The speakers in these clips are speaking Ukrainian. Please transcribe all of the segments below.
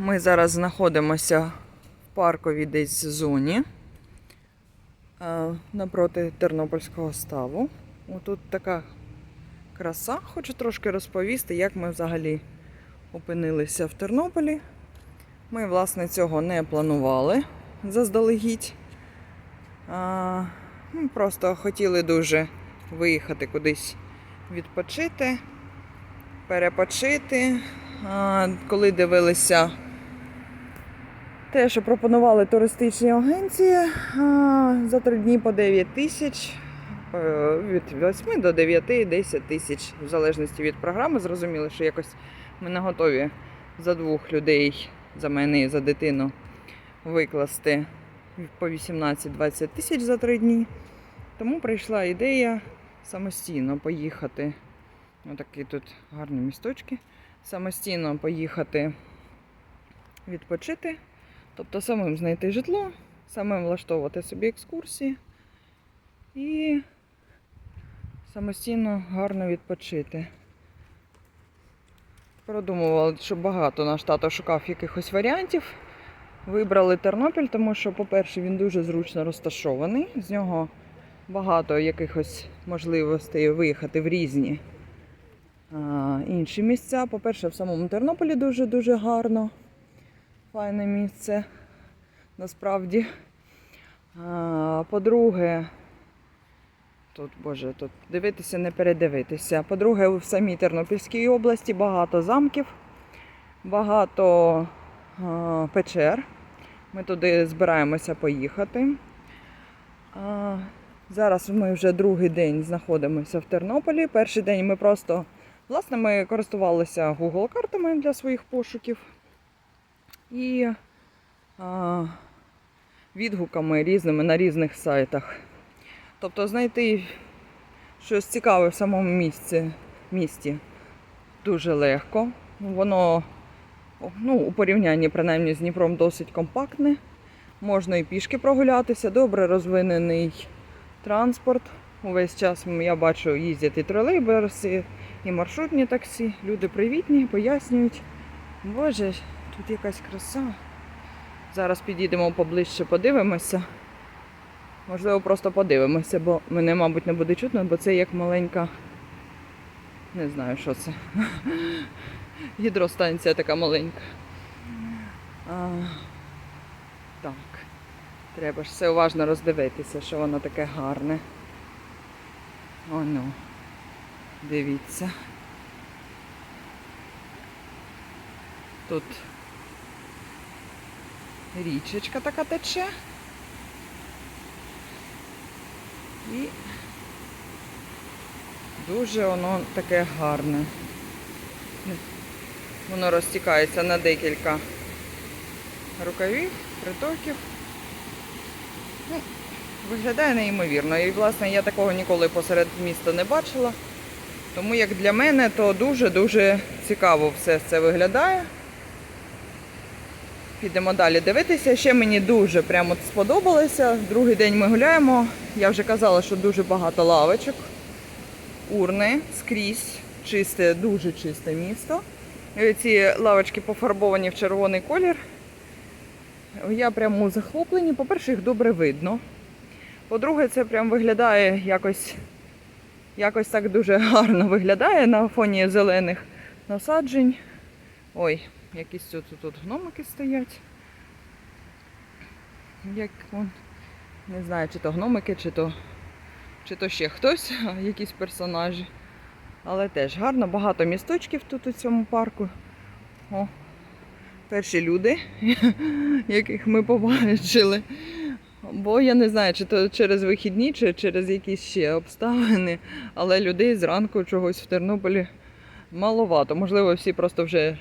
Ми зараз знаходимося в парковій десь зоні е, напроти Тернопільського ставу. Тут така краса. Хочу трошки розповісти, як ми взагалі опинилися в Тернополі. Ми, власне, цього не планували заздалегідь. Ми просто хотіли дуже виїхати кудись відпочити, перепочити. Коли дивилися те, що пропонували туристичні агенції за три дні по 9 тисяч, е, від 8 до 9-10 тисяч, в залежності від програми. Зрозуміли, що якось ми не готові за двох людей, за мене і за дитину, викласти по 18-20 тисяч за три дні. Тому прийшла ідея самостійно поїхати. Отакі тут гарні місточки. Самостійно поїхати відпочити, тобто самим знайти житло, самим влаштовувати собі екскурсії і самостійно гарно відпочити. Продумували, що багато наш тато шукав якихось варіантів. Вибрали Тернопіль, тому що, по-перше, він дуже зручно розташований. З нього багато якихось можливостей виїхати в різні а, інші місця. По-перше, в самому Тернополі дуже-дуже гарно. Файне місце насправді. По-друге, тут, боже, тут дивитися, не передивитися. По-друге, в самій Тернопільській області багато замків, багато печер. Ми туди збираємося поїхати. Зараз ми вже другий день знаходимося в Тернополі. Перший день ми просто, власне, ми користувалися Google картами для своїх пошуків і а, відгуками різними на різних сайтах. Тобто знайти щось цікаве в самому місці, місті дуже легко. Воно ну, у порівнянні принаймні з Дніпром досить компактне. Можна і пішки прогулятися, добре розвинений транспорт. Увесь час я бачу, їздять і тролейбуси, і маршрутні таксі. Люди привітні, пояснюють. Боже, тут якась краса. Зараз підійдемо поближче, подивимося. Можливо, просто подивимося, бо мене, мабуть, не буде чутно, бо це як маленька. Не знаю, що це. Гідростанція така маленька. А, так. Треба ж все уважно роздивитися, що воно таке гарне. О, ну. Дивіться. Тут річечка така тече. І дуже воно таке гарне. Воно розтікається на декілька рукавів, притоків. Ну, виглядає неймовірно. І, власне, я такого ніколи посеред міста не бачила. Тому як для мене, то дуже-дуже цікаво все це виглядає. Підемо далі дивитися. Ще мені дуже прямо сподобалося. Другий день ми гуляємо. Я вже казала, що дуже багато лавочок, урни скрізь, чисте, дуже чисте місто. І ці лавочки пофарбовані в червоний колір. Я прямо у захопленні. По-перше, їх добре видно. По-друге, це прям виглядає якось, якось так дуже гарно виглядає на фоні зелених насаджень. Ой, якісь тут, тут гномики стоять. Як он, не знаю, чи то гномики, чи то, чи то ще хтось, якісь персонажі. Але теж гарно, багато місточків тут у цьому парку. О, перші люди, яких ми побачили. Бо я не знаю, чи то через вихідні, чи через якісь ще обставини, але людей зранку чогось в Тернополі маловато. Можливо, всі просто вже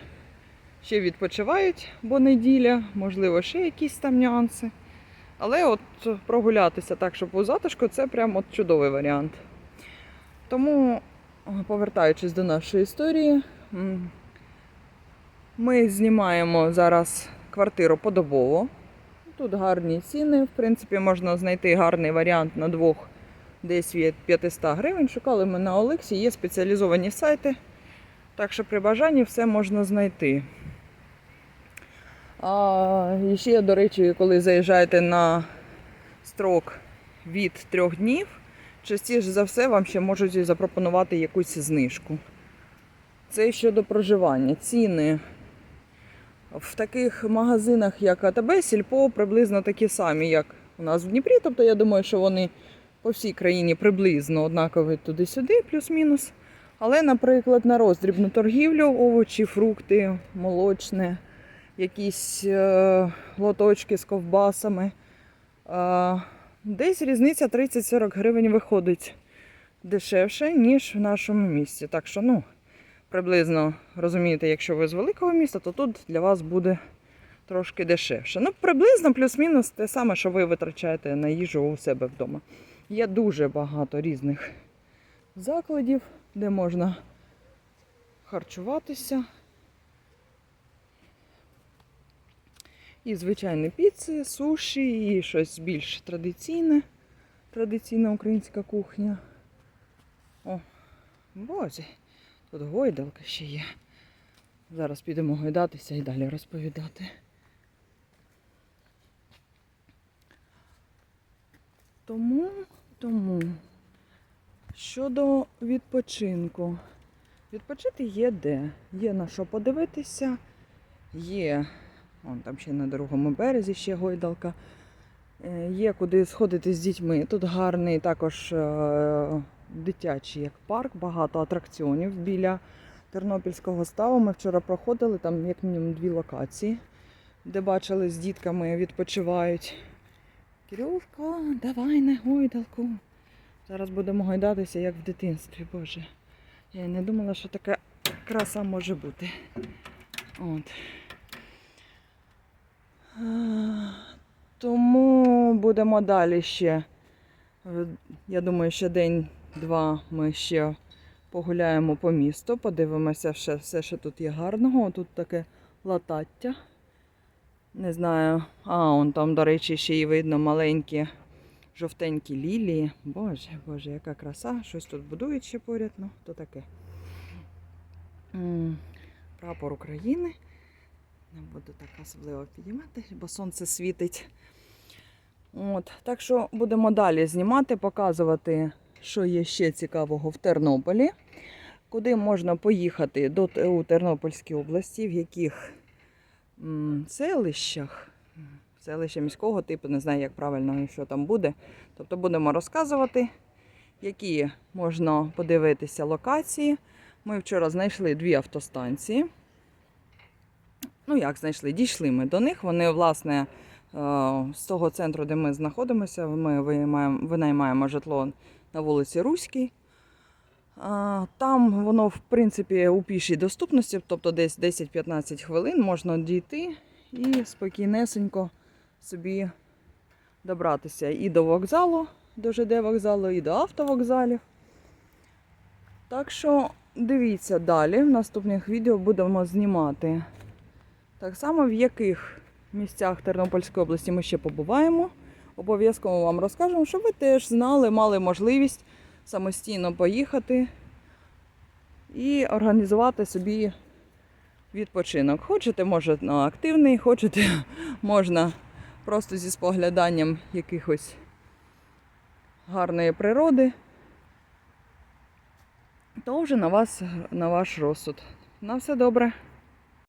ще відпочивають, бо неділя, можливо, ще якісь там нюанси. Але от прогулятися так, щоб у затишку, це прям от чудовий варіант. Тому, повертаючись до нашої історії, ми знімаємо зараз квартиру подобово. Тут гарні ціни. В принципі, можна знайти гарний варіант на двох десь від 500 гривень. Шукали ми на Олексі, є спеціалізовані сайти. Так що при бажанні все можна знайти. А ще, до речі, коли заїжджаєте на строк від трьох днів, частіше за все вам ще можуть запропонувати якусь знижку. Це щодо проживання. Ціни в таких магазинах, як АТБ, Сільпо, приблизно такі самі, як у нас в Дніпрі. Тобто я думаю, що вони по всій країні приблизно однакові туди-сюди, плюс-мінус. Але, наприклад, на роздрібну торгівлю, овочі, фрукти, молочне, якісь е, лоточки з ковбасами. Е, десь різниця 30-40 гривень виходить дешевше, ніж в нашому місті. Так що, ну, приблизно розумієте, якщо ви з великого міста, то тут для вас буде трошки дешевше. Ну, приблизно плюс-мінус те саме, що ви витрачаєте на їжу у себе вдома. Є дуже багато різних закладів, де можна харчуватися. І звичайні піци, суші, і щось більш традиційне, традиційна українська кухня. О, боже, тут гойдалка ще є. Зараз підемо гойдатися і далі розповідати. Тому, тому, щодо відпочинку. Відпочити є де. Є на що подивитися, є, вон там ще на другому березі ще гойдалка. Е, Є куди сходити з дітьми. Тут гарний також е, дитячий як парк, багато атракціонів біля Тернопільського ставу. Ми вчора проходили там як мінімум дві локації, де бачили з дітками відпочивають. Кирюшка, давай на гойдалку. Зараз будемо гойдатися, як в дитинстві, Боже. Я не думала, що така краса може бути. От. Тому будемо далі ще. Е, Я думаю, ще день-два ми ще погуляємо по місту, подивимося все, все, що тут є гарного. Тут таке латаття. Не знаю. А, он там, до речі, ще й видно маленькі жовтенькі лілії. Боже, боже, яка краса. Щось тут будують ще поряд, ну, то таке. Прапор України. Не буду так особливо підіймати, бо сонце світить. От, так що будемо далі знімати, показувати, що є ще цікавого в Тернополі, куди можна поїхати до, у Тернопільській області, в яких м, селищах, селища міського типу, не знаю, як правильно що там буде. Тобто будемо розказувати, які можна подивитися локації. Ми вчора знайшли дві автостанції. Ну, як знайшли? Дійшли ми до них. Вони, власне, е, з того центру, де ми знаходимося, ми винаймаємо житло на вулиці Руській. Там воно, в принципі, у пішій доступності, тобто десь 10-15 хвилин можна дійти і спокійнесенько собі добратися і до вокзалу, до ЖД вокзалу, і до автовокзалів. Так що дивіться далі. В наступних відео будемо знімати так само, в яких місцях Тернопільської області ми ще побуваємо. Обов'язково вам розкажемо, щоб ви теж знали, мали можливість самостійно поїхати і організувати собі відпочинок. Хочете, може, на активний, хочете, можна просто зі спогляданням якихось гарної природи. То вже на вас, на ваш розсуд. На все добре.